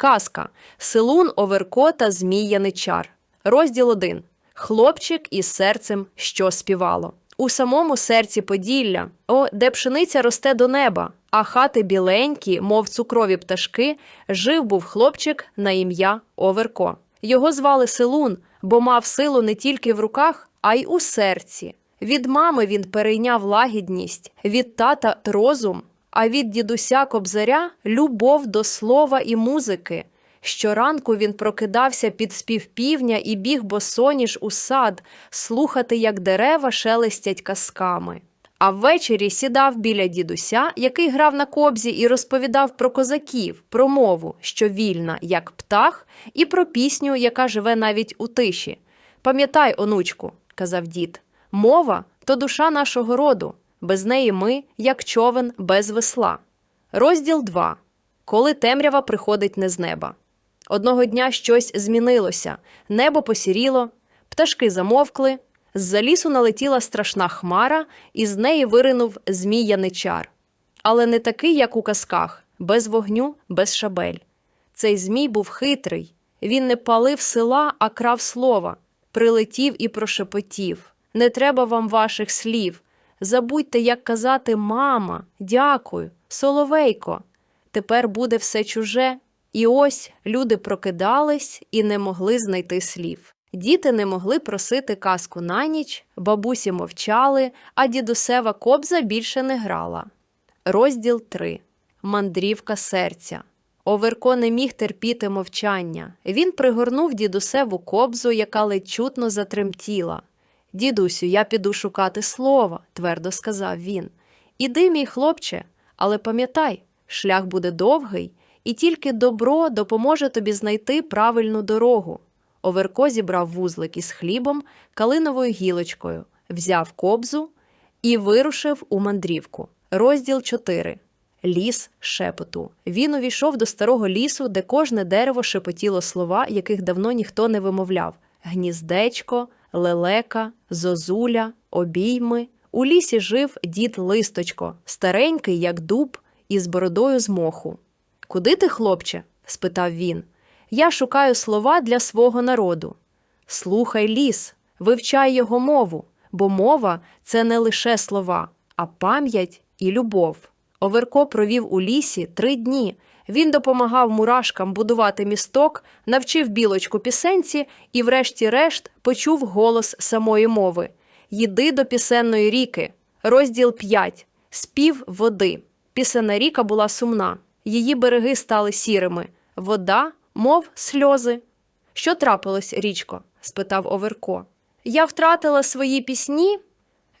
Казка Силун, Оверко та Змій Яничар. Розділ 1. Хлопчик із серцем, що співало. У самому серці Поділля, о, де пшениця росте до неба, а хати біленькі, мов цукрові пташки, жив був хлопчик на ім'я Оверко. Його звали Силун, бо мав силу не тільки в руках, а й у серці. Від мами він перейняв лагідність, від тата розум, а від дідуся Кобзаря любов до слова і музики. Щоранку він прокидався під спів півня і біг босоніж у сад, слухати, як дерева шелестять казками. А ввечері сідав біля дідуся, який грав на кобзі і розповідав про козаків, про мову, що вільна, як птах, і про пісню, яка живе навіть у тиші. Пам'ятай, онучку, казав дід, мова то душа нашого роду, без неї ми, як човен без весла. Розділ 2. Коли темрява приходить не з неба. Одного дня щось змінилося, небо посіріло, пташки замовкли, з-за лісу налетіла страшна хмара, і з неї виринув змій яничар. Але не такий, як у казках, без вогню, без шабель. Цей змій був хитрий. Він не палив села, а крав слова, прилетів і прошепотів. Не треба вам ваших слів. Забудьте, як казати мама, дякую, соловейко. Тепер буде все чуже. І ось люди прокидались і не могли знайти слів. Діти не могли просити казку на ніч, бабусі мовчали, а дідусева кобза більше не грала. Розділ 3. Мандрівка серця. Оверко не міг терпіти мовчання. Він пригорнув дідусеву кобзу, яка ледь чутно затремтіла. Дідусю, я піду шукати слова, твердо сказав він. Іди, мій хлопче, але пам'ятай, шлях буде довгий, і тільки добро допоможе тобі знайти правильну дорогу. Оверко зібрав вузлик із хлібом, калиновою гілочкою, взяв кобзу і вирушив у мандрівку. Розділ 4. Ліс шепоту. Він увійшов до старого лісу, де кожне дерево шепотіло слова, яких давно ніхто не вимовляв: гніздечко, лелека, зозуля, обійми. У лісі жив дід листочко, старенький, як дуб, із бородою з моху. Куди ти, хлопче? спитав він. Я шукаю слова для свого народу. Слухай ліс, вивчай його мову, бо мова це не лише слова, а пам'ять і любов. Оверко провів у лісі три дні. Він допомагав мурашкам будувати місток, навчив білочку пісенці і, врешті-решт, почув голос самої мови Їди до пісенної ріки. Розділ 5. Спів води. Пісенна ріка була сумна. Її береги стали сірими. Вода, мов сльози. Що трапилось, річко? спитав Оверко. Я втратила свої пісні.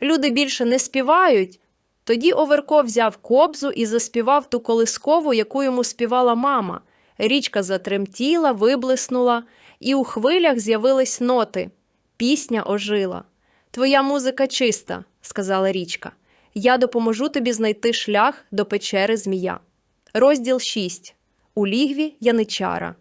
Люди більше не співають. Тоді Оверко взяв кобзу і заспівав ту колискову, яку йому співала мама. Річка затремтіла, виблиснула, і у хвилях з'явились ноти. Пісня ожила. Твоя музика чиста, сказала річка. Я допоможу тобі знайти шлях до печери Змія. Розділ 6. У лігві Яничара.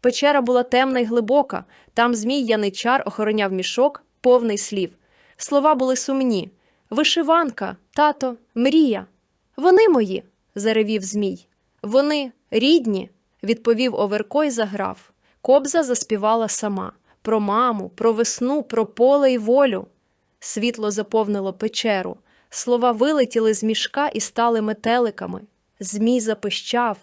Печера була темна й глибока. Там Змій Яничар охороняв мішок, повний слів. Слова були сумні. Вишиванка, тато, мрія. Вони мої, заревів Змій. Вони рідні, відповів Оверко й заграв. Кобза заспівала сама про маму, про весну, про поле й волю. Світло заповнило печеру. Слова вилетіли з мішка і стали метеликами. Змій запищав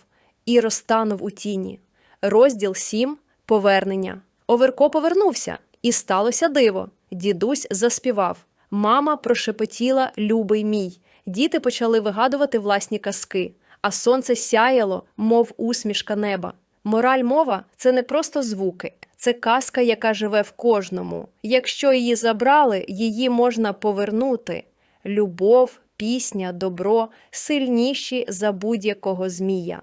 і розтанув у тіні. Розділ 7. Повернення. Оверко повернувся, і сталося диво. Дідусь заспівав. Мама прошепотіла Любий мій. Діти почали вигадувати власні казки, а сонце сяяло, мов усмішка неба. Мораль мова це не просто звуки, це казка, яка живе в кожному. Якщо її забрали, її можна повернути. Любов, пісня, добро сильніші за будь-якого змія.